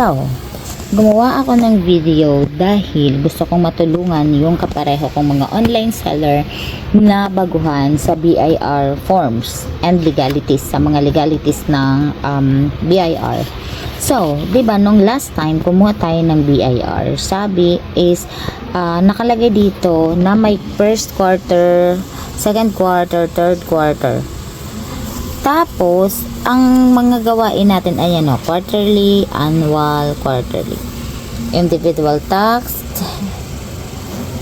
So, gumawa ako ng video dahil gusto kong matulungan yung kapareho kong mga online seller na baguhan sa BIR forms and legalities, sa mga legalities ng um, BIR. So, 'di ba nung last time kumuha tayo ng BIR, sabi is ah, nakalagay dito na may first quarter, second quarter, third quarter. Tapos, ang mga gawain natin, ayan o, quarterly, annual, quarterly. Individual tax,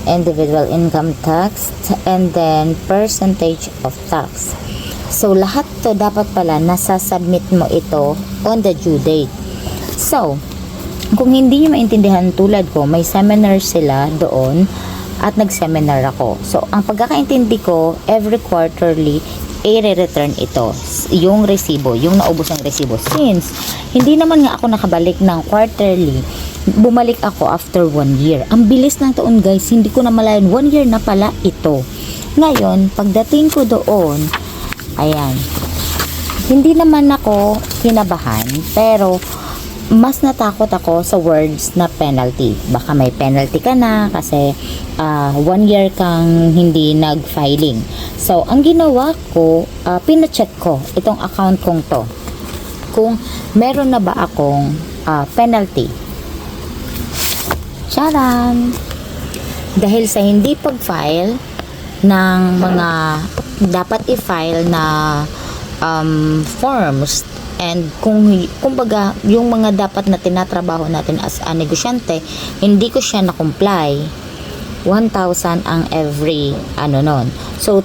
individual income tax, and then percentage of tax. So, lahat to dapat pala nasa-submit mo ito on the due date. So, kung hindi nyo maintindihan tulad ko, may seminar sila doon at nag-seminar ako. So, ang pagkakaintindi ko, every quarterly, i-return ito, yung resibo, yung naubos ng resibo. Since, hindi naman nga ako nakabalik ng quarterly, bumalik ako after one year. Ang bilis ng taon guys, hindi ko na malayan, one year na pala ito. Ngayon, pagdating ko doon, ayan, hindi naman ako kinabahan, pero mas natakot ako sa words na penalty. Baka may penalty ka na kasi ah, one year kang hindi nag-filing. So, ang ginawa ko, uh, pinacheck ko itong account kong to. Kung meron na ba akong ah, penalty. Charan! Dahil sa hindi pag-file ng mga dapat i-file na um, forms and kung kumbaga yung mga dapat na tinatrabaho natin as a negosyante hindi ko siya na-comply. 1,000 ang every ano nun. So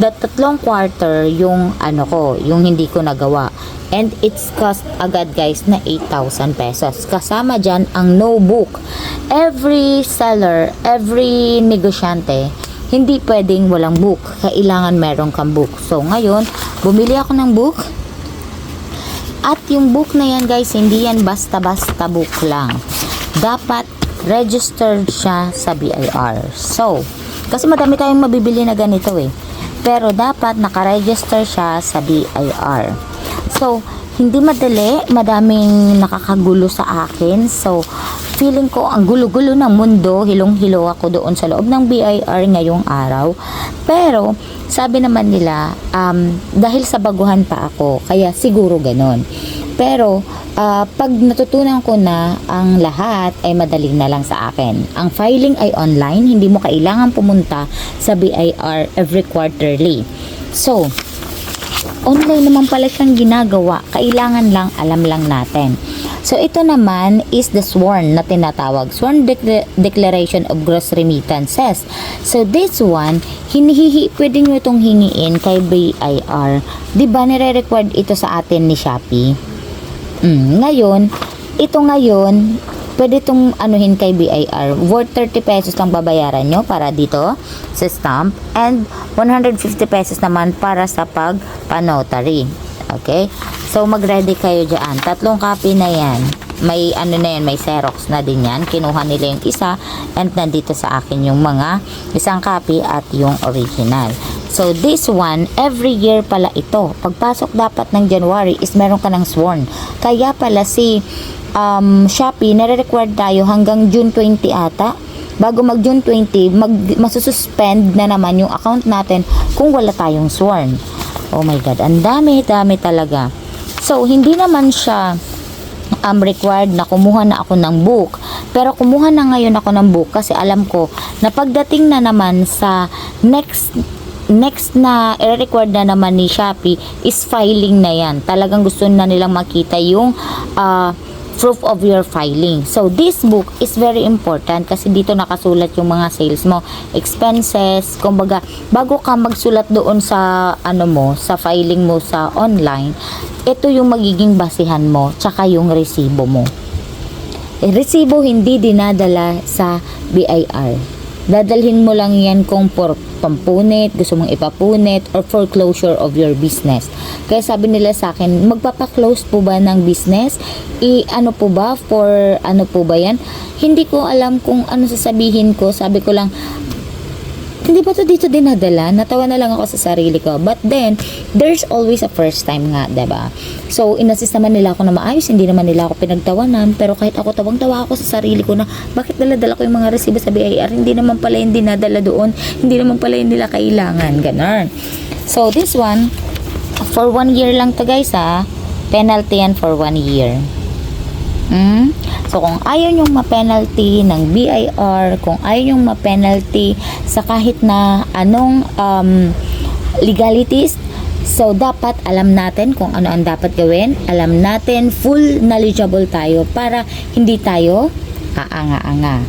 the tatlong quarter yung ano ko yung hindi ko nagawa. And it's cost agad guys na 8,000 pesos. Kasama dyan ang no book every seller every negosyante hindi pwedeng walang book. Kailangan meron kang book. So ngayon bumili ako ng book at yung book na yan guys, hindi yan basta-basta book lang. Dapat registered siya sa BIR. So, kasi madami tayong mabibili na ganito eh. Pero dapat nakaregister siya sa BIR. So, hindi madali, madaming nakakagulo sa akin. So, feeling ko ang gulo-gulo ng mundo, hilong-hilo ako doon sa loob ng BIR ngayong araw. Pero, sabi naman nila, um, dahil sa baguhan pa ako, kaya siguro ganon. Pero, ah, pag natutunan ko na ang lahat ay madali na lang sa akin. Ang filing ay online, hindi mo kailangan pumunta sa BIR every quarterly. So, online naman pala siyang ginagawa. Kailangan lang alam lang natin. So, ito naman is the sworn na tinatawag. Sworn Decla- Declaration of Gross Remittances. So, this one, hinihihi, pwede nyo itong hingiin kay BIR. Di ba nire-record ito sa atin ni Shopee? Mm, ngayon, ito ngayon, pwede itong anuhin kay BIR. Worth 30 pesos lang babayaran nyo para dito sa stamp and 150 pesos naman para sa pag-panotary. Okay? So, mag-ready kayo dyan. Tatlong copy na yan. May ano na yan, may Xerox na din yan. Kinuha nila yung isa and nandito sa akin yung mga isang copy at yung original. So, this one, every year pala ito. Pagpasok dapat ng January is meron ka ng sworn. Kaya pala si um, Shopee, nare-required tayo hanggang June 20 ata. Bago mag June 20, mag, masususpend na naman yung account natin kung wala tayong sworn. Oh my God, ang dami, dami talaga. So, hindi naman siya um, required na kumuha na ako ng book. Pero kumuha na ngayon ako ng book kasi alam ko na pagdating na naman sa next next na i-record na naman ni Shopee is filing na yan. Talagang gusto na nilang makita yung ah, proof of your filing. So, this book is very important kasi dito nakasulat yung mga sales mo, expenses, kumbaga, bago ka magsulat doon sa, ano mo, sa filing mo sa online, ito yung magiging basihan mo, tsaka yung resibo mo. Eh, resibo hindi dinadala sa BIR. Dadalhin mo lang yan kung for pampunit, gusto mong ipapunit, or foreclosure of your business. Kaya sabi nila sa akin, magpapa-close po ba ng business? I, ano po ba? For, ano po ba yan? Hindi ko alam kung ano sasabihin ko. Sabi ko lang, hindi ba to dito dinadala? Natawa na lang ako sa sarili ko. But then, there's always a first time nga, ba? So, inassist naman nila ako na maayos, hindi naman nila ako pinagtawanan, pero kahit ako tawang-tawa ako sa sarili ko na bakit dala-dala ko yung mga resibo sa BIR, hindi naman pala yung dinadala doon, hindi naman pala yung nila kailangan, ganun. So, this one, for one year lang to guys ha, penalty yan for one year. Mm? So, kung ayaw nyong ma-penalty ng BIR, kung ayaw nyong ma-penalty sa kahit na anong um, legalities, so dapat alam natin kung ano ang dapat gawin. Alam natin, full knowledgeable tayo para hindi tayo aanga-anga.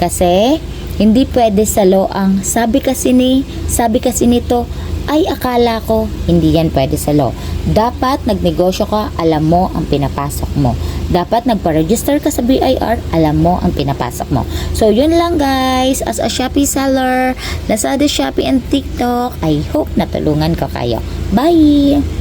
Kasi, hindi pwede sa law ang sabi kasi ni, sabi kasi nito, ay akala ko hindi yan pwede sa law. Dapat nagnegosyo ka, alam mo ang pinapasok mo. Dapat nagpa-register ka sa BIR, alam mo ang pinapasok mo. So yun lang guys, as a Shopee seller, Lazada, Shopee and TikTok, I hope natulungan ko kayo. Bye!